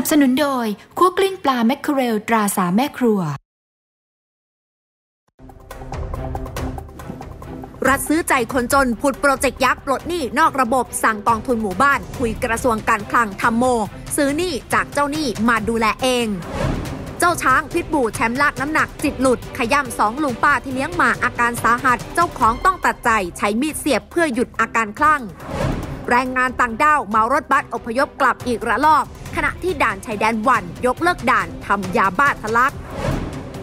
นับสนุนโดยคั่วกลิ้งปลาแมคเคอเรลตราสาแม่ครัว รัฐซื้อใจคนจนผุดโปรเจกต์ยักษ์ปลดหนี้นอกระบบสั่งกองทุนหมู่บ้าน คุยกระทรวงการคลังทำโม ซื้อหนี้จากเจ้าหนี้มาดูแลเอง เจ้าช้างพิษบูแชมป์ลากน้ำหนักจิตหลุด ขย่ำสองลุงป้าที่เลี้ยงหมาอาการสาหัส เจ้าของต้องตัดใจใช้มีดเสียบเพื่อหยุดอาการคลั่งแรงงานต่างด้าวเมารถบัสอพยพกลับอีกระลอก ขณะที่ด่านชายแดนวัน ยกเลิกด่านทำยาบ้าทะลัก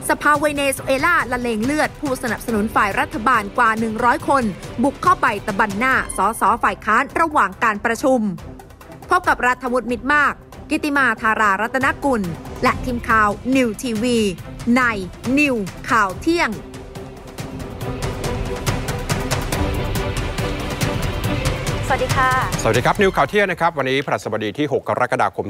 สภาเวเนซุเอลาละเลงเลือด ผู้สนับสนุนฝ่ายรัฐบาลกว่า 100 คน บุกเข้าไปตะบันหน้าสอสอฝ่ายค้านระหว่างการประชุม พบกับรัฐวุฒิมิตรมาก กิติมาธารารัตนกุล และทีมข่าวนิวทีวีในนิวข่าวเที่ยง สวัสดีค่ะ สวัสดีครับ นิวข่าวเที่ยงนะครับ วันนี้พฤหัสบดีที่ 6 กรกฎาคม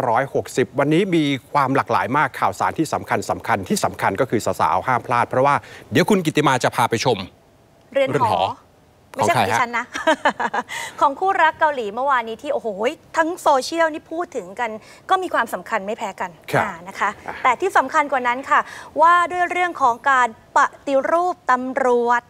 2560 วันนี้มีความหลากหลายมากข่าวสารที่สำคัญสำคัญที่สำคัญก็คือสาวๆห้ามพลาด เพราะว่าเดี๋ยวคุณกิติมาจะพาไปชม เรือนเรือนหหออไม่ใช่ของใครของดิฮะฉันนะ ของคู่รักเกาหลีเมื่อวานนี้ที่ โอ้โห ทั้งโซเชียลนี่พูดถึงกัน ก็มีความสำคัญไม่แพ้กันครับอ่านะคะอะแต่ที่สำคัญกว่านั้นค่ะ ว่าด้วยเรื่องของการปฏิรูปตำรวจฮะอืม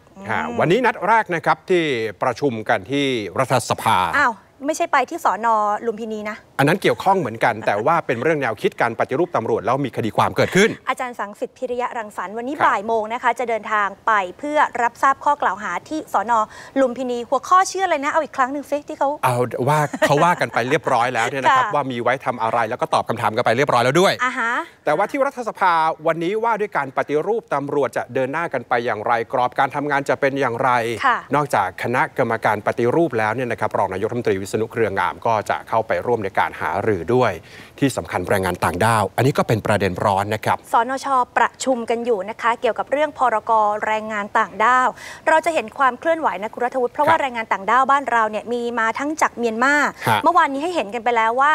วันนี้นัดแรกนะครับที่ประชุมกันที่รัฐสภาอ้าวไม่ใช่ไปที่สอนอลุมพินีนะ อันนั้นเกี่ยวข้องเหมือนกัน แต่ว่าเป็นเรื่องแนวคิดการปฏิรูปตำรวจแล้วมีคดีความเกิดขึ้น อาจารย์สังสิทธิ์พิริยะรังสรรค์วันนี้ครับบ่ายโมงนะคะ จะเดินทางไปเพื่อรับทราบข้อกล่าวหาที่สอนอลุมพินี หัวข้อเชื่อเลยนะ เอาอีกครั้งหนึ่งซิที่เขาเอาว่าเขาว่ากันไปเรียบร้อยแล้วเนี่ยนะครับค่ะว่ามีไว้ทำอะไรแล้วก็ตอบคำถามกันไปเรียบร้อยแล้วด้วยอ่าฮะแต่ว่าที่รัฐสภาวันนี้ว่าด้วยการปฏิรูปตำรวจจะเดินหน้ากันไปอย่างไรกรอบการทำงานจะเป็นอย่างไรค่ะนอกจากคณะกรรมการปฏิรูปแล้วเนี่ยนะครับรองนายกรัฐมนตรีวิษณุเครืองามก็จะเข้าไปร่วมในการหารือด้วยที่สำคัญแรงงานต่างด้าว อันนี้ก็เป็นประเด็นร้อนนะครับสนชประชุมกันอยู่นะคะ เกี่ยวกับเรื่องพรกแรงงานต่างด้าว เราจะเห็นความเคลื่อนไหวนะคุณรัฐวุฒิเพราะว่าครับแรงงานต่างด้าวบ้านเราเนี่ยมีมาทั้งจากเมียนมาฮะเมื่อวานนี้ให้เห็นกันไปแล้วว่า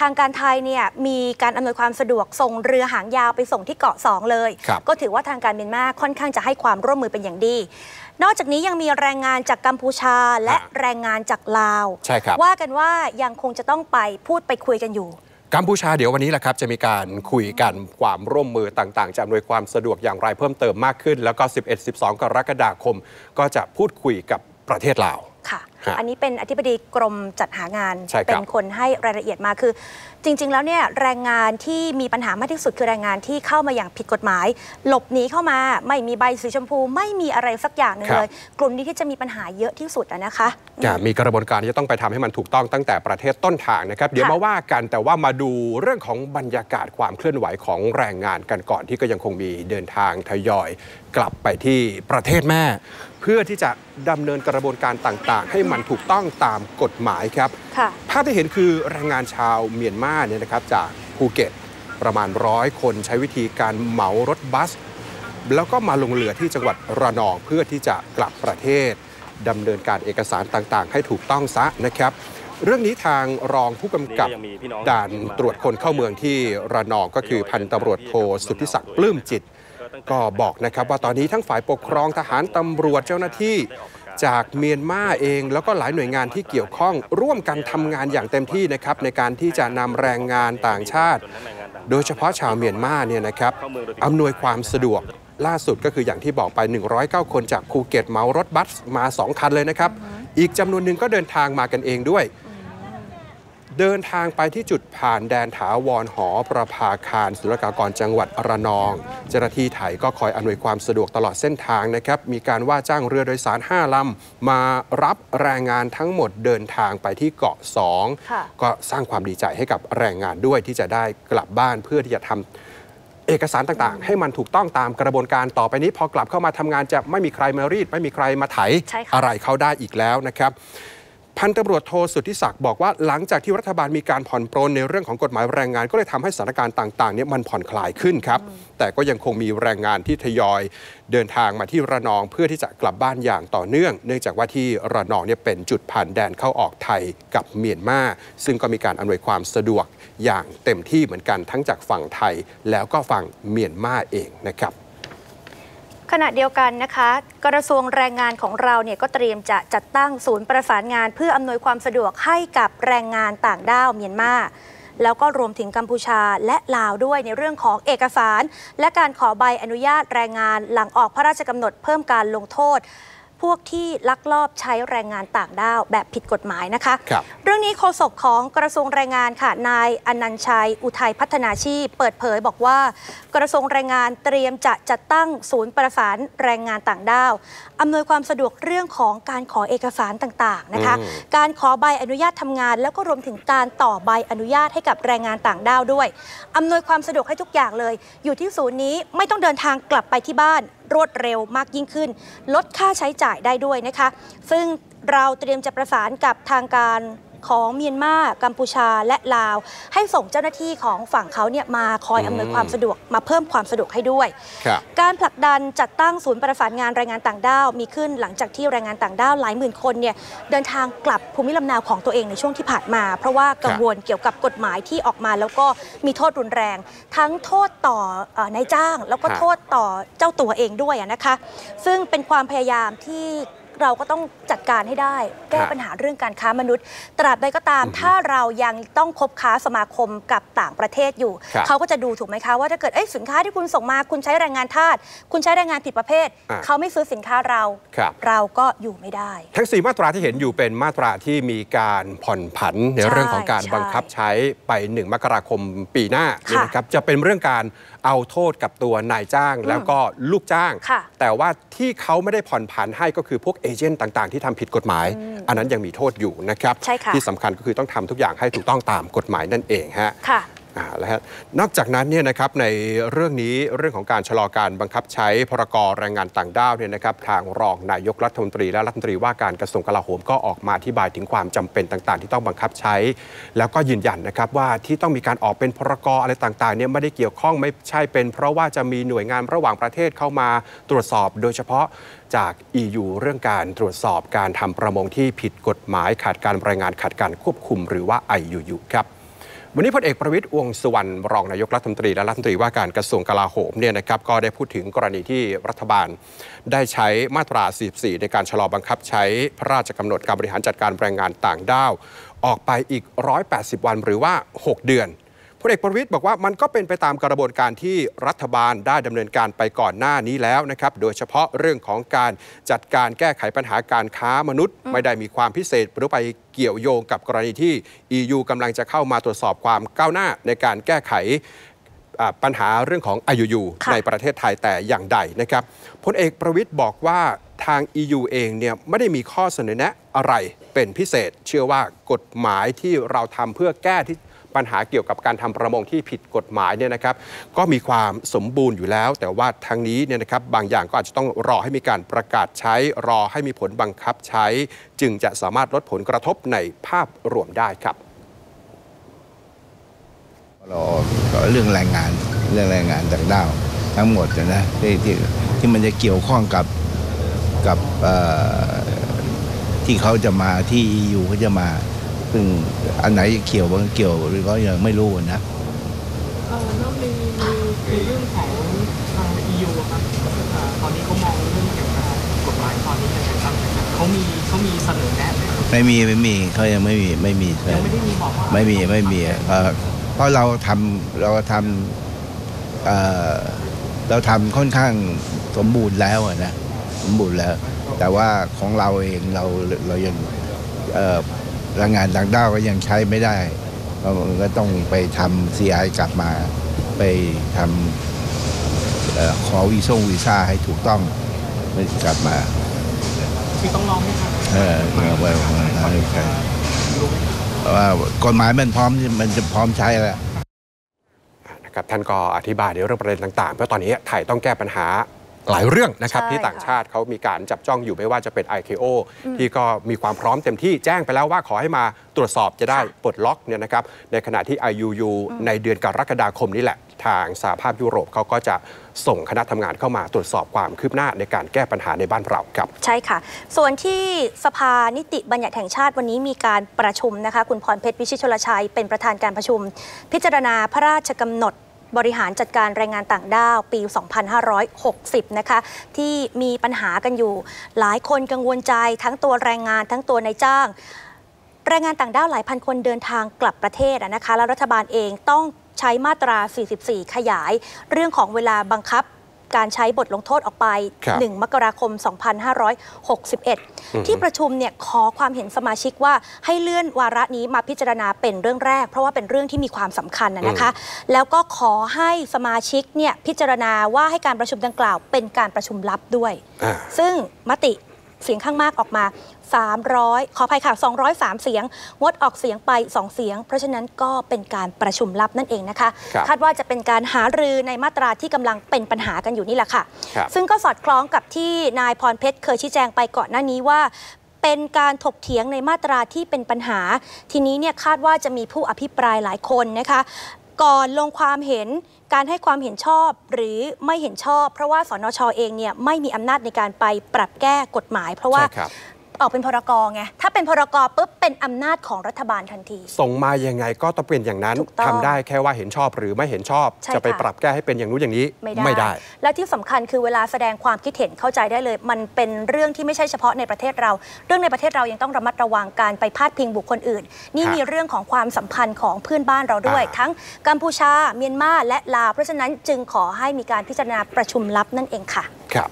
ทางการไทยเนี่ยมีการอำนวยความสะดวกส่งเรือหางยาวไปส่งที่เกาะสองเลยครับก็ถือว่าทางการเมียนมาค่อนข้างจะให้ความร่วมมือเป็นอย่างดี นอกจากนี้ยังมีแรงงานจากกัมพูชาและฮะแรงงานจากลาวใช่ครับว่ากันว่ายังคงจะต้องไปพูดไปคุยกันอยู่กัมพูชาเดี๋ยววันนี้แหละครับจะมีการคุยกันความร่วมมือต่างๆ จะอำนวยความสะดวกอย่างไรเพิ่มเติมมากขึ้น แล้วก็ 11-12 กรกฎาคม ก็จะพูดคุยกับประเทศลาวค่ะฮะอันนี้เป็นอธิบดีกรมจัดหางานใช่ครับเป็นคนให้รายละเอียดมาคือ จริง ๆ แล้วเนี่ยแรงงานที่มีปัญหามากที่สุดคือแรงงานที่เข้ามาอย่างผิดกฎหมาย หลบหนีเข้ามาไม่มีใบสีชมพู ไม่มีอะไรสักอย่างหนึงครับเลย กลุ่มนี้ที่จะมีปัญหาเยอะที่สุดอะนะคะจะมีกระบวนการที่จะต้องไปทำให้มันถูกต้องตั้งแต่ประเทศต้นทางนะครับ เดี๋ยวค่ะมาว่ากันแต่ว่ามาดูเรื่องของบรรยากาศความเคลื่อนไหวของแรงงานกันก่อนที่ก็ยังคงมีเดินทางทยอย กลับไปที่ประเทศแม่ เพื่อที่จะดำเนินกระบวนการต่างๆ ให้มันถูกต้องตามกฎหมายครับค่ะภาพที่เห็นคือแรงงานชาวเมียนมาเนี่ยนะครับจากภูเก็ตประมาณร้อยคนใช้วิธีการเหมารถบัส แล้วก็มาลงเรือที่จังหวัดระนองเพื่อที่จะกลับประเทศดำเนินการเอกสารต่างๆ ให้ถูกต้องซะนะครับเรื่องนี้ทางรองผู้กำกับด่านตรวจคนเข้าเมืองที่ระนองก็คือพันตำรวจโทสุทธิศักดิ์ปลื้มจิต ก็บอกนะครับว่าตอนนี้ทั้งฝ่ายปกครองทหารตำรวจเจ้าหน้าที่ จากเมียนมาเอง แล้วก็หลายหน่วยงานที่เกี่ยวข้อง ร่วมกันทำงานอย่างเต็มที่นะครับในการที่จะนำแรงงานต่างชาติ โดยเฉพาะชาวเมียนมาเนี่ยนะครับอำนวยความสะดวกล่าสุดก็คืออย่างที่บอกไป 109 คนจากภูเก็ตเมารถบัสมา 2 คันเลยนะครับ อีกจำนวนหนึ่งก็เดินทางมากันเองด้วย เดินทางไปที่จุดผ่านแดนถาวรหอประภาคารศุลกากรจังหวัดระนอง เจ้าหน้าที่ไทยก็คอยอำนวยความสะดวกตลอดเส้นทางนะครับ มีการว่าจ้างเรือโดยสาร 5 ลำ มารับแรงงานทั้งหมดเดินทางไปที่เกาะค่ะ2 ก็สร้างความดีใจให้กับแรงงานด้วยที่จะได้กลับบ้านเพื่อที่จะทำเอกสารต่างๆ ให้มันถูกต้องตามกระบวนการต่อไปนี้ พอกลับเข้ามาทำงานจะไม่มีใครมารีด ไม่มีใครมาไถใช่ค่ะอะไรเขาได้อีกแล้วนะครับ พันตำรวจโทสุทธิศักดิ์บอกว่าหลังจากที่รัฐบาลมีการผ่อนปรนในเรื่องของกฎหมายแรงงาน ก็เลยทำให้สถานการณ์ต่างๆเนี่ยมันผ่อนคลายขึ้นครับ แต่ก็ยังคงมีแรงงานที่ทยอย เดินทางมาที่ระนองเพื่อที่จะกลับบ้านอย่างต่อเนื่อง เนื่องจากว่าที่ระนองเนี่ยเป็นจุดผ่านแดนเข้าออกไทยกับเมียนมาซึ่งก็มีการอำนวยความสะดวกอย่างเต็มที่เหมือนกันทั้งจากฝั่งไทย แล้วก็ฝั่งเมียนมาเองนะครับ ขณะเดียวกันนะคะ กระทรวงแรงงานของเราเนี่ยก็เตรียมจะจัดตั้งศูนย์ประสานงาน เพื่ออำนวยความสะดวกให้กับแรงงานต่างด้าวเมียนมาแล้วก็รวมถึงกัมพูชาและลาวด้วยในเรื่องของเอกสาร และการขอใบอนุญาตแรงงานหลังออกพระราชกำหนดเพิ่มการลงโทษ พวกที่ลักลอบใช้แรงงานต่างด้าวแบบผิดกฎหมายนะคะครับเรื่องนี้โฆษกของกระทรวงแรงงานค่ะนายอนันต์ชัย อุทัยพัฒนาชีพ เปิดเผยบอกว่ากระทรวงแรงงานเตรียมจะจัดตั้งศูนย์ประสานแรงงานต่างด้าวอำนวยความสะดวกเรื่องของการขอเอกสารต่างๆนะคะอืมการขอใบอนุญาตทำงาน แล้วก็รวมถึงการต่อใบอนุญาตให้กับแรงงานต่างด้าวด้วยอำนวยความสะดวกให้ทุกอย่างเลย อยู่ที่ศูนย์นี้ไม่ต้องเดินทางกลับไปที่บ้านรวดเร็วมากยิ่งขึ้น ลดค่าใช้จ่ายได้ด้วยนะคะ ซึ่งเราเตรียมจะประสานกับทางการ ของเมียนมากัมพูชาและลาว ให้ส่งเจ้าหน้าที่ของฝั่งเขาเนี่ยมาคอยอำนวยความสะดวกมาเพิ่มความสะดวกให้ด้วยครับการผลักดันจัดตั้งศูนย์ประสานงานแรงงานต่างด้าวมีขึ้นหลังจากที่แรงงานต่างด้าวหลายหมื่นคนเนี่ยเดินทางกลับภูมิลำเนาของตัวเองในช่วงที่ผ่านมา เพราะว่ากังวลเกี่ยวกับกฎหมายที่ออกมาแล้วก็มีโทษรุนแรง ทั้งโทษต่อเอ่อนายจ้าง แล้วก็ครับโทษต่อเจ้าตัวเองด้วยอะนะคะ ซึ่งเป็นความพยายามที่ เราก็ต้องจัดการให้ได้ แก้ครับปัญหาเรื่องการค้ามนุษย์ ตราบใดก็ตามอือฮึถ้าเรายังต้องคบค้าสมาคมกับต่างประเทศอยู่ครับเขาก็จะดูถูกไหมคะว่าถ้าเกิดเอ้ยสินค้าที่คุณส่งมาคุณใช้แรงงานทาสคุณใช้แรงงานผิดประเภทอะเขาไม่ซื้อสินค้าเราครับเราก็อยู่ไม่ได้ ทั้ง 4 มาตราที่เห็นอยู่เป็นมาตราที่มีการผ่อนผันในใช่เรื่องของการใช่บังคับใช้ไป 1 มกราคมปีหน้าค่ะนี่นะครับจะเป็นเรื่องการเอาโทษกับตัวนายจ้างแล้วก็ลูกจ้างค่ะแต่ว่าที่เขาไม่ได้ผ่อนผันให้ก็คือพวกเอเจนต์ต่างๆ ที่ทำผิดกฎหมาย อันนั้นยังมีโทษอยู่นะครับใช่ค่ะที่สำคัญก็คือต้องทำทุกอย่างให้ถูกต้องตามกฎหมายนั่นเองฮะค่ะอ่า แล้วนอกจากนั้นเนี่ยนะครับในเรื่องนี้เรื่องของการชะลอการบังคับใช้พรกรแรงงานต่างด้าวเนี่ยนะครับทางรองนายกรัฐมนตรีและรัฐมนตรีว่าการกระทรวงกลาโหมก็ออกมาอธิบายถึงความจำเป็นต่างๆ ที่ต้องบังคับใช้ แล้วก็ยืนยันนะครับว่าที่ต้องมีการออกเป็นพรกรอะไรต่างๆเนี่ยไม่ได้เกี่ยวข้องไม่ใช่เป็น เพราะว่าจะมีหน่วยงานระหว่างประเทศเข้ามาตรวจสอบ โดยเฉพาะจาก EU เรื่องการตรวจสอบการทำประมงที่ผิดกฎหมายขาดการรายงานขาดการควบคุมหรือว่า IUU ครับ วันนี้พลเอกประวิตยวงสุวรรณรองนายกรัฐมนตรีและรัฐมนตรีว่าการกระทรวงกลาโหมเนี่ยนะครับก็ได้พูดถึงกรณีที่รัฐบาล ได้ใช้มาตรา 44 ในการชะลอบังคับใช้พระราชกำหนดการบริหารจัดการแรงงานต่างด้าว ออกไปอีก 180 วันหรือว่า 6 เดือน พลเอกประวิตยบอกว่ามันก็เป็นไปตามกระบวนการที่รัฐบาลได้ดำเนินการไปก่อนหน้านี้แล้วนะครับโดยเฉพาะเรื่องของการจัดการแก้ไขปัญหาการค้ามนุษย์ ไม่ได้มีความพิเศษหรือไปเกี่ยวโยงกับกรณีที่ EU กำลังจะเข้ามาตรวจสอบความก้าวหน้าในการแก้ไขอ่าปัญหาเรื่องของ IUU ค่ะในประเทศไทยแต่อย่างใดนะครับพลเอกประวิทย์บอกว่าทาง EU เองเนี่ยไม่ได้มีข้อเสนอแนะอะไรเป็นพิเศษ เชื่อว่ากฎหมายที่เราทำเพื่อแก้ที่ ปัญหาเกี่ยวกับการทำประมงที่ผิดกฎหมายเนี่ยนะครับ ก็มีความสมบูรณ์อยู่แล้ว แต่ว่าทางนี้เนี่ยนะครับบางอย่างก็อาจจะต้องรอให้มีการประกาศใช้ รอให้มีผลบังคับใช้ จึงจะสามารถลดผลกระทบในภาพรวมได้ครับเราเรื่องแรงงานเรื่องแรงงานต่างด้าวทั้งหมดนะที่ที่ที่มันจะเกี่ยวข้องกับกับที่เขาจะมาที่ EU เขาจะมา ซึ่งอันไหนเกี่ยวบ้างเกี่ยวหรือก็ยังไม่รู้นะเอ่อแล้วในในในเรื่องของทาง EU อะครับเอ่อตอนนี้เขามองเรื่องเกี่ยวกับกฎหมายตอนนี้ยังไงบ้างนะครับเขามีเขามีเสนอแนะไหมครับไม่มีไม่มีเขายังไม่มีไม่มียังไม่ได้มีบอกว่าไม่มีไม่มีเอ่อเพราะเราทำเราทำเอ่อเราทำค่อนข้างสมบูรณ์แล้วอะนะสมบูรณ์แล้ว แต่ว่าของเราเองเราเรายังเอ่อ แรงงานต่างด้าวก็ยังใช้ไม่ได้เราก็ต้องไปทำ CI กลับมาไปทำเอ่อขอวีซ่งวีซ่าให้ถูกต้องไม่กลับมาคือต้องรอให้ทางเออเออไว้ไว้ไว้ใช่เพราะว่ากฎหมายมันพร้อมมันจะพร้อมใช้แล้วนะครับท่านก็อธิบายในเรื่องประเด็นต่างๆ เพราะตอนนี้ไทยต้องแก้ปัญหา หลายเรื่องนะครับใช่ที่ต่างค่ะชาติเขามีการจับจ้องอยู่ไม่ว่าจะเป็น IKO ที่ก็มีความพร้อมเต็มที่แจ้งไปแล้วว่าขอให้มาตรวจสอบจะได้ปลดล็อกเนี่ยนะครับในขณะที่ IUU ในเดือนกรกฎาคมนี้แหละ ทางสหภาพยุโรปเขาก็จะส่งคณะทำงานเข้ามาตรวจสอบความคืบหน้าในการแก้ปัญหาในบ้านเราครับ ใช่ค่ะ ส่วนที่สภานิติบัญญัติแห่งชาติวันนี้มีการประชุมนะคะ คุณพรเพชรวิชิตชลชัยเป็นประธานการประชุม พิจารณาพระราชกำหนด บริหารจัดการแรงงานต่างด้าวปี 2560 นะคะ ที่มีปัญหากันอยู่ หลายคนกังวลใจทั้งตัวแรงงานทั้งตัวนายจ้าง แรงงานต่างด้าวหลายพันคนเดินทางกลับประเทศนะคะ แล้วรัฐบาลเองต้องใช้มาตรา 44 ขยาย เรื่องของเวลาบังคับ การใช้บทลงโทษออกไปครับ1มกราคม 2561 ที่ประชุมเนี่ยขอความเห็นสมาชิกว่าให้เลื่อนวาระนี้มาพิจารณาเป็นเรื่องแรก เพราะว่าเป็นเรื่องที่มีความสำคัญนะนะคะ แล้วก็ขอให้สมาชิกเนี่ยพิจารณาว่าให้การประชุมดังกล่าว เป็นการประชุมลับด้วยอ่าซึ่งมติเสียงข้างมากออกมา 300 ขออภัยค่ะ 203 เสียง งดออกเสียงไป 2 เสียง เพราะฉะนั้นก็เป็นการประชุมลับนั่นเองนะคะครับคาดว่าจะเป็นการหารือในมาตราที่กำลังเป็นปัญหากันอยู่นี่แหละค่ะครับซึ่งก็สอดคล้องกับที่นายพรเพชรเคยชี้แจงไปก่อนหน้านี้ว่าเป็นการถกเถียงในมาตราที่เป็นปัญหา ทีนี้เนี่ยคาดว่าจะมีผู้อภิปรายหลายคนนะคะ ก่อนลงความเห็นการให้ความเห็นชอบหรือไม่เห็นชอบ เพราะว่าสนชเองเนี่ยไม่มีอำนาจในการไปปรับแก้กฎหมาย เพราะว่าใช่ครับ ออกเป็นพรกไง ถ้าเป็นพรกปุ๊บเป็นอำนาจของรัฐบาลทันที ส่งมายังไงก็ต้องเป็นอย่างนั้นถูกต้องทำได้แค่ว่าเห็นชอบหรือไม่เห็นชอบใช่จะไปค่ะปรับแก้ให้เป็นอย่างนู้นอย่างนี้ไม่ได้ และที่สำคัญคือเวลาแสดงความคิดเห็นเข้าใจได้เลย มันเป็นเรื่องที่ไม่ใช่เฉพาะในประเทศเรา เรื่องในประเทศเรายังต้องระมัดระวังการไปพาดพิงบุคคลอื่น นี่ฮะมีเรื่องของความสัมพันธ์ของเพื่อนบ้านเราด้วยอ่าทั้งกัมพูชา เมียนมาและลาวเพราะฉะนั้นจึงขอให้มีการพิจารณาประชุมลับนั่นเองค่ะ ครับ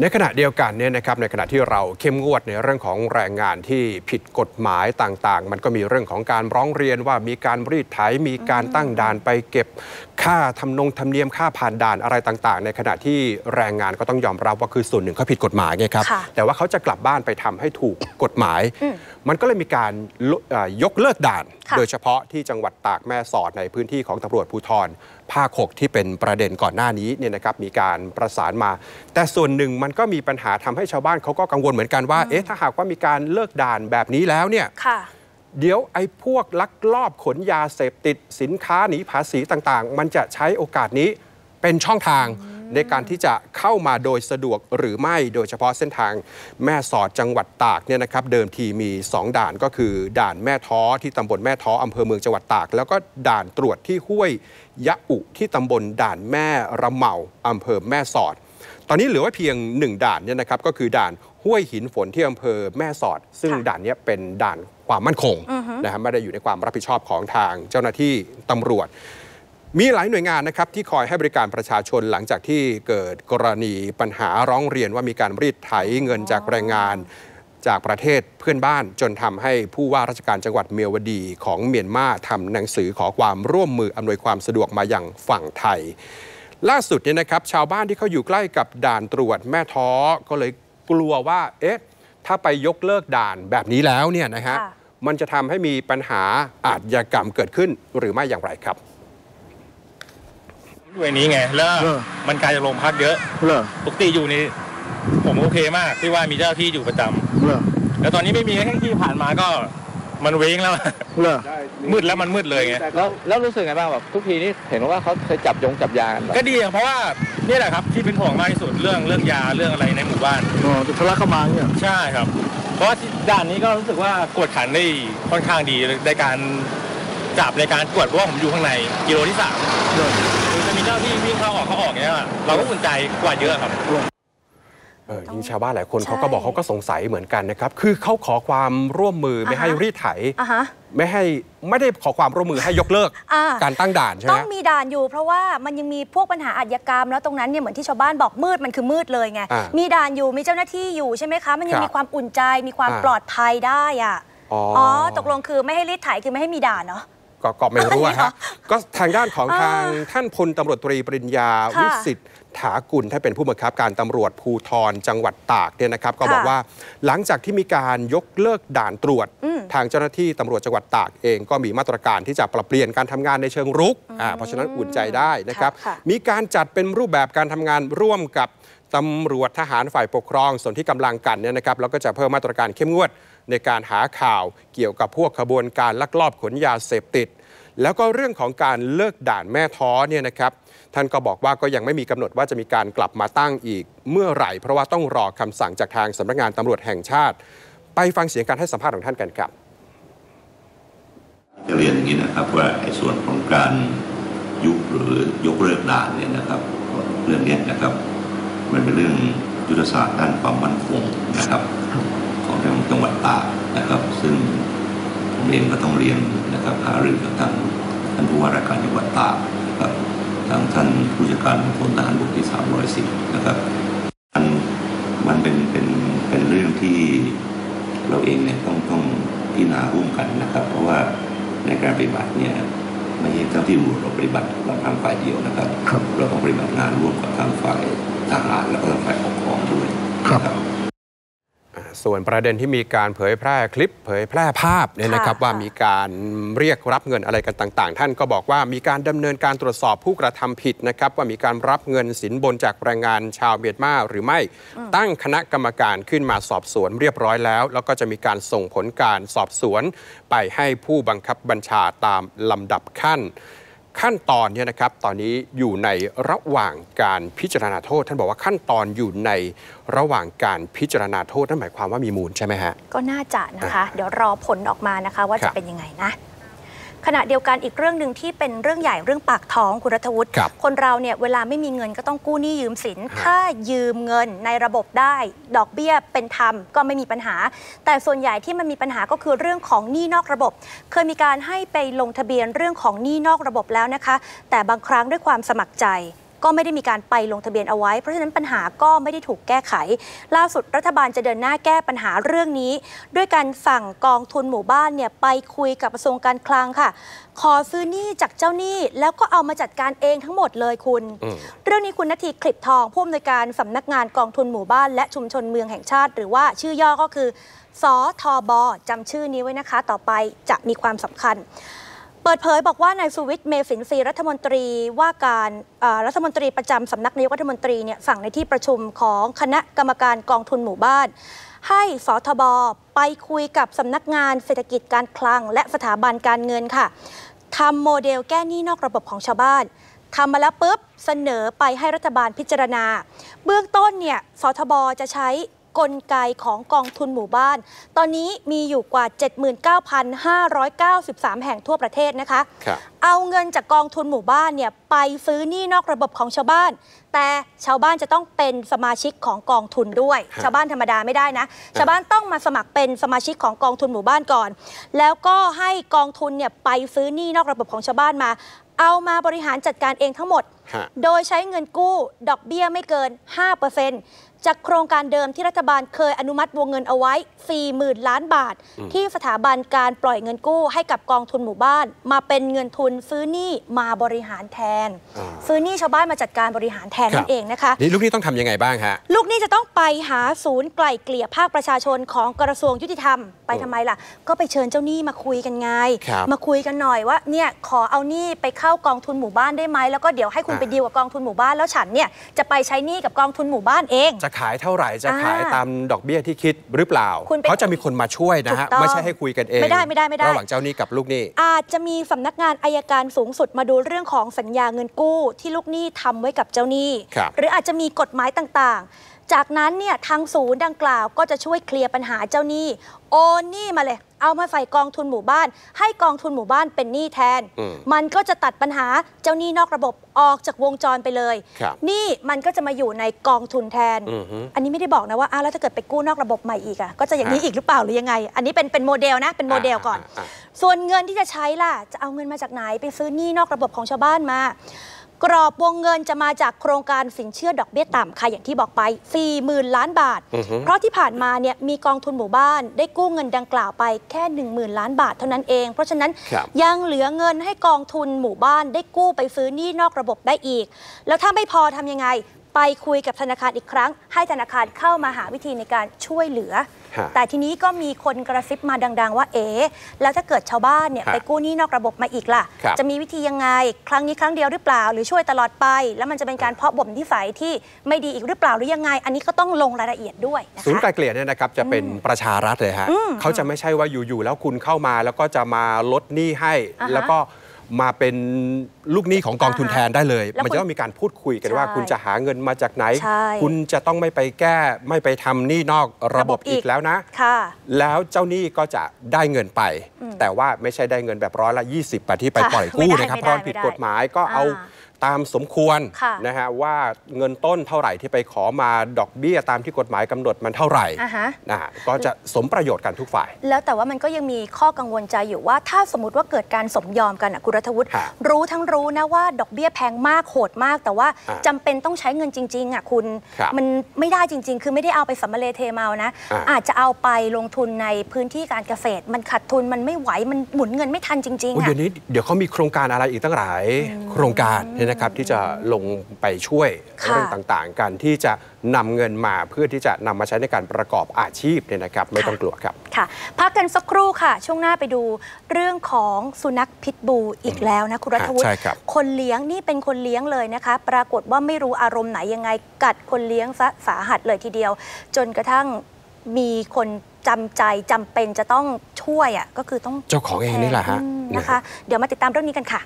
ในขณะเดียวกันเนี่ยนะครับในขณะที่เราเข้มงวดในเรื่องของแรงงานที่ผิดกฎหมายต่างๆ มันก็มีเรื่องของการร้องเรียนว่ามีการรีดไถมีการตั้งด่านไปเก็บค่าทำนงธรรมเนียมค่าผ่านด่านอะไรต่างๆ ในขณะที่แรงงานก็ต้องยอมรับว่าคือส่วนหนึ่งเขาผิดกฎหมายไงครับค่ะแต่ว่าเขาจะกลับบ้านไปทำให้ถูกกฎหมาย มันก็เลยมีการลเอ่อยกเลิกด่านค่ะโดยเฉพาะที่จังหวัดตากแม่สอดในพื้นที่ของตำรวจภูธรภาค6ที่เป็นประเด็นก่อนหน้านี้เนี่ยนะครับมีการประสานมา แต่ส่วนหนึ่งมันก็มีปัญหาทำให้ชาวบ้านเขาก็กังวลเหมือนกันว่าเอ๊ะถ้าหากว่ามีการเลิกด่านแบบนี้แล้วเนี่ยค่ะ เดี๋ยวไอ้พวกลักลอบขนยาเสพติดสินค้าหนีภาษีต่างๆ มันจะใช้โอกาสนี้เป็นช่องทางในการที่จะเข้ามาโดยสะดวกหรือไม่โดยเฉพาะเส้นทางแม่สอดจังหวัดตากเนี่ยนะครับเดิมทีมี 2 ด่านก็คือ ด่านแม่ท้อที่ตำบลแม่ท้ออำเภอเมืองจังหวัดตาก แล้วก็ด่านตรวจที่ห้วยยะอุที่ตำบลด่านแม่ระเมาอำเภอแม่สอด ตอนนี้เหลือไว้เพียงหนึ่งด่านเนี่ยนะครับก็คือด่านห้วยหินฝนที่อำเภอแม่สอด ซึ่งค่ะด่านเนี้ยเป็นด่าน ความมั่นคงนะครับไม่ได้อยู่ในความรับผิดชอบของทางเจ้าหน้าที่ตำรวจ มีหลายหน่วยงานนะครับที่คอยให้บริการประชาชนหลังจากที่เกิดกรณีปัญหาร้องเรียนว่ามีการรีดไถเงินจากแรงงานจากประเทศเพื่อนบ้านจนทำให้ผู้ว่าราชการจังหวัดเมียวดีของเมียนมาทำหนังสือขอความร่วมมืออำนวยความสะดวกมาอย่างฝั่งไทย ล่าสุดเนี่ยนะครับ ชาวบ้านที่เขาอยู่ใกล้กับด่านตรวจแม่ท้อก็เลยกลัวว่าเอ๊ะ ถ้าไปยกเลิกด่านแบบนี้แล้วเนี่ยนะฮะค่ะมันจะทำให้มีปัญหาอาชญากรรมเกิดขึ้นหรือไม่อย่างไรครับอยู่ในนี้ไงแล้วเออมันกลายจากโรงพักเยอะเหรอปกติอยู่นี่ผมโอเคมากที่ว่ามีเจ้าหน้าที่อยู่ประจำเหรอแล้วตอนนี้ไม่มีแค่ที่ผ่านมาก็ มันเว้งแล้ว เหรอมืดแล้วมันมืดเลยไง แล้วแล้วรู้สึกไงบ้างแบบทุกทีนี่เห็นว่าเขาเคยจับยงจับยากันแบบก็ดีอะเพราะว่านี่แหละครับที่เป็นห่วงมากที่สุดเรื่องเรื่องยาเรื่องอะไรในหมู่บ้าน อ๋อจะทะลักเข้ามาเนี่ยใช่ครับ เพราะว่าที่ด่านนี้ก็รู้สึกว่ากวดขันได้ค่อนข้างดีในการจับในการตรวจเพราะว่าผมอยู่ข้างในกิโลที่สามเหรอ คือจะมีเจ้าที่วิ่งเข้าออกเข้าออกเนี้ยเราก็อุ่นใจกว่าเยอะครับ เออจริงชาวบ้านหลายคนใช่เขาก็บอกเขาก็สงสัยเหมือนกันนะครับ คือเขาขอความร่วมมือไม่อ่าฮะให้รีดไถอะฮะไม่ให้ไม่ได้ขอความร่วมมือให้ยกเลิกอ่าการตั้งด่านใช่ไหต้มองมีด่านอยู่เพราะว่ามันยังมีพวกปัญหาอาชญากรรม แล้วตรงนั้นเนี่ยเหมือนที่ชาวบ้านบอกมืดมันคือมืดเลยไงอ่ามีมีด่านอยู่มีเจ้าหน้าที่อยู่ใช่ไหมคะ มันยังครับมีความอุ่นใจมีความอ่าปลอดภัยได้อะอ๋ออ๋ออตกลงคือไม่ให้รีดไถคือไม่ให้มีด่านเนาะ ก็ก็ไม่รู้อันนี้เหรออะฮะก็ทางด้านของอ่าทางท่านพลตำรวจตรีปริญญาค่ะวิสิทธิ์ถากุลท่านเป็นผู้บังคับการตำรวจภูธรจังหวัดตากเนี่ยนะครับ ก็บอกค่ะว่าหลังจากที่มีการยกเลิกด่านตรวจอืมทางเจ้าหน้าที่ตำรวจจังหวัดตากเอง ก็มีมาตรการที่จะปรับเปลี่ยนการทำงานในเชิงรุกอ่าเพราะฉะนั้นอุ่นใจได้นะครับค่ะมีการจัดเป็นรูปแบบการทำงานร่วมกับตำรวจทหารฝ่ายปกครองส่วนที่กำลังกันเนี่ยนะครับแล้วก็จะเพิ่มมาตรการเข้มงวด ในการหาข่าวเกี่ยวกับพวกขบวนการลักลอบขนยาเสพติด แล้วก็เรื่องของการเลิกด่านแม่ท้อเนี่ยนะครับท่านก็บอกว่าก็ยังไม่มีกำหนดว่าจะมีการกลับมาตั้งอีกเมื่อไหร่ เพราะว่าต้องรอคำสั่งจากทางสำนักงานตำรวจแห่งชาติ ไปฟังเสียงการให้สัมภาษณ์ของท่านกันครับจะเรียนอย่างนี้นะครับว่าไอ้ส่วนของการยุบหรือยกเลิกด่านเนี่ยนะครับ เรื่องนี้นะครับ มันเป็นเรื่องยุทธศาสตร์ด้านความมั่นคงนะครับ ของทางจังหวัดตากนะครับ ซึ่งผมเองก็ต้องเรียนนะครับหารือกับทางท่านผู้ว่าราชการจังหวัดตากนะครับทางท่านผู้จัดการพลทหารบกที่310นะครับมันมันเป็นเป็นเป็นเรื่องที่เราเองเนี่ยต้องต้องพิจารณาร่วมกันนะครับ เพราะว่าในการปฏิบัติเนี่ยไม่ใช่เจ้าที่ตำรวจเราปฏิบัติลำพังฝ่ายเดียวนะครับ เราต้องปฏิบัติงานร่วมกับทางฝ่ายทหารแล้วก็ทางฝ่ายปกครองด้วยนะครับอ่า ส่วนประเด็นที่มีการเผยแพร่คลิป เผยแพร่ภาพเนี่ยนะครับค่ะว่ามีการเรียกรับเงินอะไรกันต่าง ๆ ท่านก็บอกว่ามีการดำเนินการตรวจสอบผู้กระทำผิดนะครับว่ามีการรับเงินสินบนจากแรงงานชาวเมียนมาหรือไม่ตั้งคณะกรรมการขึ้นมาสอบสวนเรียบร้อยแล้ว แล้วก็จะมีการส่งผลการสอบสวน ไปให้ผู้บังคับบัญชาตามลำดับขั้น ขั้นตอนเนี่ยนะครับตอนนี้อยู่ในระหว่างการพิจารณาโทษ ท่านบอกว่าขั้นตอนอยู่ในระหว่างการพิจารณาโทษนั่นหมายความว่ามีมูลใช่ไหมฮะก็น่าจะนะคะ เดี๋ยวรอผลออกมานะคะว่าจะเป็นยังไงนะ ขณะเดียวกันอีกเรื่องหนึ่งที่เป็นเรื่องใหญ่เรื่องปากท้องคุณรัฐวุฒิครับคนเราเนี่ยเวลาไม่มีเงินก็ต้องกู้หนี้ยืมสิน ถ้ายืมเงินในระบบได้ ดอกเบี้ยเป็นธรรมก็ไม่มีปัญหา แต่ส่วนใหญ่ที่มันมีปัญหาก็คือเรื่องของหนี้นอกระบบ เคยมีการให้ไปลงทะเบียนเรื่องของหนี้นอกระบบแล้วนะคะ แต่บางครั้งด้วยความสมัครใจ ก็ไม่ได้มีการไปลงทะเบียนเอาไว้ เพราะฉะนั้นปัญหาก็ไม่ได้ถูกแก้ไข ล่าสุดรัฐบาลจะเดินหน้าแก้ปัญหาเรื่องนี้ ด้วยการสั่งกองทุนหมู่บ้านเนี่ยไปคุยกับกระทรวงการคลังค่ะ ขอซื้อหนี้จากเจ้าหนี้แล้วก็เอามาจัดการเองทั้งหมดเลยคุณอืมเรื่องนี้คุณนาทีคลิปทองผู้อำนวยการสำนักงานกองทุนหมู่บ้าน และชุมชนเมืองแห่งชาติ หรือว่าชื่อย่อก็คือสอทบจำชื่อนี้ไว้นะคะ ต่อไปจะมีความสำคัญ เปิดเผยบอกว่านายสุวิทย์เมสินทรีรัฐมนตรีว่าการรัฐมนตรีประจำสำนักนายกรัฐมนตรีเนี่ยสั่งในที่ประชุมของคณะกรรมการกองทุนหมู่บ้าน ให้สทบไปคุยกับสำนักงานเศรษฐกิจการคลัง และสถาบันการเงินค่ะทำโมเดลแก้หนี้นอกระบบของชาวบ้านทำมาแล้วปุ๊บเสนอไปให้รัฐบาลพิจารณา เบื้องต้นเนี่ยสทบจะใช้ กลไกของกองทุนหมู่บ้าน ตอนนี้มีอยู่กว่า 79,593 แห่งทั่วประเทศนะคะครับเอาเงินจากกองทุนหมู่บ้านเนี่ยไปซื้อหนี้นอกระบบของชาวบ้าน แต่ชาวบ้านจะต้องเป็นสมาชิกของกองทุนด้วยฮะชาวบ้านธรรมดาไม่ได้นะ ชาวบ้านต้องมาสมัครเป็นสมาชิกของกองทุนหมู่บ้านก่อน แล้วก็ให้กองทุนเนี่ยไปซื้อหนี้นอกระบบของชาวบ้านมา เอามาบริหารจัดการเองทั้งหมดฮะโดยใช้เงินกู้ดอกเบี้ยไม่เกิน 5% จากโครงการเดิมที่รัฐบาลเคยอนุมัติวงเงินเอาไว้40,000ล้านบาท ที่สถาบันการปล่อยเงินกู้ให้กับกองทุนหมู่บ้าน มาเป็นเงินทุนซื้อหนี้มาบริหารแทนอ่าซื้อหนี้ชาวบ้านมาจัดการบริหารแทนครับนั่นเองนะคะนี่ลูกหนี้ต้องทำยังไงบ้างฮะลูกหนี้จะต้องไปหาศูนย์ไกล่เกลี่ยภาคประชาชนของกระทรวงยุติธรรมไปทำไมล่ะ ก็ไปเชิญเจ้าหนี้มาคุยกันไงครับมาคุยกันหน่อยว่าเนี่ยขอเอาหนี้ไปเข้ากองทุนหมู่บ้านได้ไหมแล้วก็เดี๋ยวให้คุณอ่าไปดีลกับกองทุนหมู่บ้านแล้วฉันเนี่ยจะไปใช้หนี้กับกองทุนหมู่บ้านเองจะขายเท่าไหร่จะอ่าขายตามดอกเบี้ยที่คิดหรือเปล่าคุณเป็นเขาจะมีคนมาช่วยนะฮะถูกต้องไม่ใช่ให้คุยกันเองไม่ได้ไม่ได้ไม่ได้ระหว่างเจ้าหนี้กับลูกหนี้ อาจจะมีสำนักงานอายการสูงสุดมาดูเรื่องของสัญญาเงินกู้ที่ลูกหนี้ทำไว้กับเจ้าหนี้ครับหรืออาจจะมีกฎหมายต่างๆ จากนั้นเนี่ยทางศูนย์ดังกล่าวก็จะช่วยเคลียร์ปัญหาเจ้าหนี้โอนหนี้มาเลย เอามาใส่กองทุนหมู่บ้าน ให้กองทุนหมู่บ้านเป็นหนี้แทนอืมมันก็จะตัดปัญหาเจ้าหนี้นอกระบบออกจากวงจรไปเลยครับหนี้มันก็จะมาอยู่ในกองทุนแทนอือฮึอันนี้ไม่ได้บอกนะว่าอ้าวแล้วถ้าเกิดไปกู้นอกระบบใหม่อีกอะก็จะอย่างนี้ฮะอีกหรือเปล่าหรือยังไง อันนี้เป็นเป็นโมเดลนะเป็นโมเดลก่อนอ่าส่วนเงินที่จะใช้ล่ะจะเอาเงินมาจากไหนไปซื้อหนี้นอกระบบของชาวบ้านมา กรอบวงเงินจะมาจากโครงการสินเชื่อดอกเบี้ยต่ำค่ะอย่างที่บอกไป 40,000 ล้านบาทอือฮึเพราะที่ผ่านมาเนี่ยมีกองทุนหมู่บ้าน ได้กู้เงินดังกล่าวไปแค่ 10,000 ล้านบาทเท่านั้นเอง เพราะฉะนั้นครับยังเหลือเงินให้กองทุนหมู่บ้าน ได้กู้ไปซื้อหนี้นอกระบบได้อีก แล้วถ้าไม่พอทำยังไง ไปคุยกับธนาคารอีกครั้ง ให้ธนาคารเข้ามาหาวิธีในการช่วยเหลือฮะแต่ทีนี้ก็มีคนกระซิบมาดัง ๆ ว่าเอ๋แล้วถ้าเกิดชาวบ้านเนี่ยฮะไปกู้หนี้นอกระบบมาอีกล่ะครับจะมีวิธียังไง ครั้งนี้ครั้งเดียวหรือเปล่า หรือช่วยตลอดไป แล้วมันจะเป็นการเพาะบ่มนิสัยที่ไม่ดีอีกหรือเปล่าหรือยังไง อันนี้ก็ต้องลงรายละเอียดด้วยนะศูนย์ไกลคะเกลี่ยเนี่ยนะครับจะเป็นประชารัฐเลยฮะอืมเขาจะไม่ใช่ว่าอยู่ๆแล้วคุณเข้ามาแล้วก็จะมาลดหนี้ให้อ่าฮะแล้วก็ มาเป็นลูกหนี้ของกองทุนอ่าฮะแทนได้เลยแล้วมันจะต้องมีการพูดคุยกันว่าใช่คุณจะหาเงินมาจากไหนใช่คุณจะต้องไม่ไปแก้ไม่ไปทำหนี้นอกระบบระบบอีอีกกแล้วนะค่ะแล้วเจ้าหนี้ก็จะได้เงินไปอืมแต่ว่าไม่ใช่ได้เงินแบบร้อยละ 20แบบที่ไปค่ะปล่อยกู้ไม่ได้นะครับไม่เพได้ราะมันผิดไม่ได้กฎหมายก็เอาอ่า ตามสมควรค่ะนะฮะว่าเงินต้นเท่าไหร่ที่ไปขอมาดอกเบี้ยตามที่กฎหมายกำหนดมันเท่าไหร่อ่าฮะนะฮะก็จะสมประโยชน์กันทุกฝ่าย แล้วแต่ว่ามันก็ยังมีข้อกังวลใจอยู่ว่า ถ้าสมมติว่าเกิดการสมยอมกันอะคุณรัฐวุฒิฮะรู้ทั้งรู้นะว่าดอกเบี้ยแพงมากโหดมาก แต่ว่าอ่าจำเป็นต้องใช้เงินจริงๆอะคุณครับมันไม่ได้จริง ๆ คือไม่ได้เอาไปสัมมาเลเทเมานะอ่าอาจจะเอาไปลงทุนในพื้นที่การเกษตร มันขาดทุนมันไม่ไหวมันหมุนเงินไม่ทันจริงโอ้ๆเดี๋อะยวนี้เดี๋ยวเขามีโครงการอะไรอีกตั้งหลาย โครงการเนี่ยนะครับที่จะลงไปช่วยค่ะเรื่องต่างๆ กันที่จะนำเงินมาเพื่อที่จะนำมาใช้ในการประกอบอาชีพเนี่ยนะครับไม่ต้องกลัวครับค่ะ พักกันสักครู่ค่ะ ช่วงหน้าไปดูเรื่องของสุนัขพิษบูอีกแล้วนะคุณรัฐวุฒิใช่ครับคนเลี้ยงนี่เป็นคนเลี้ยงเลยนะคะ ปรากฏว่าไม่รู้อารมณ์ไหนยังไงกัดคนเลี้ยงซะสาหัสเลยทีเดียว จนกระทั่งมีคนจำใจจำเป็นจะต้องช่วยอะก็คือต้องเจ้าของเองนี่แหละฮะอืมนะนะคะฮะเดี๋ยวมาติดตามเรื่องนี้กันค่ะ